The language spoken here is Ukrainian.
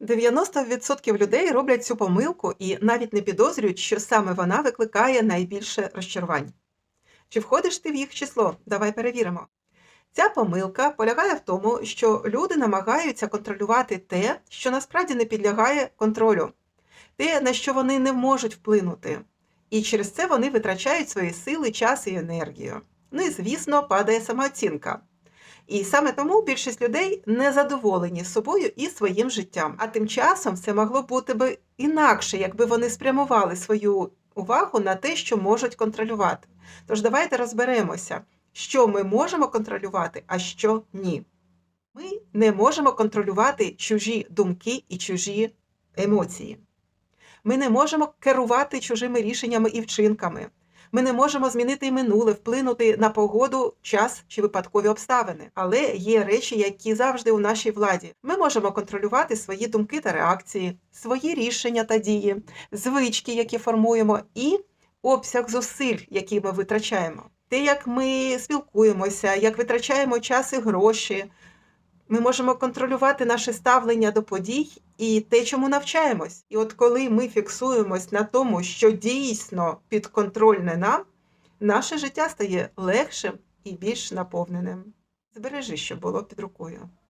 90% людей роблять цю помилку і навіть не підозрюють, що саме вона викликає найбільше розчарувань. Чи входиш ти в їх число? Давай перевіримо. Ця помилка полягає в тому, що люди намагаються контролювати те, що насправді не підлягає контролю, те, на що вони не можуть вплинути. І через це вони витрачають свої сили, час і енергію. Ну і, звісно, падає самооцінка. І саме тому більшість людей не задоволені собою і своїм життям. А тим часом все могло бути би інакше, якби вони спрямували свою увагу на те, що можуть контролювати. Тож давайте розберемося, що ми можемо контролювати, а що ні. Ми не можемо контролювати чужі думки і чужі емоції. Ми не можемо керувати чужими рішеннями і вчинками. Ми не можемо змінити і минуле, вплинути на погоду, час чи випадкові обставини. Але є речі, які завжди у нашій владі. Ми можемо контролювати свої думки та реакції, свої рішення та дії, звички, які формуємо, і обсяг зусиль, які ми витрачаємо. Те, як ми спілкуємося, як витрачаємо час і гроші. Ми можемо контролювати наше ставлення до подій і те, чому навчаємось. І от коли ми фіксуємось на тому, що дійсно підконтрольне нам, наше життя стає легшим і більш наповненим. Збережи, що було під рукою.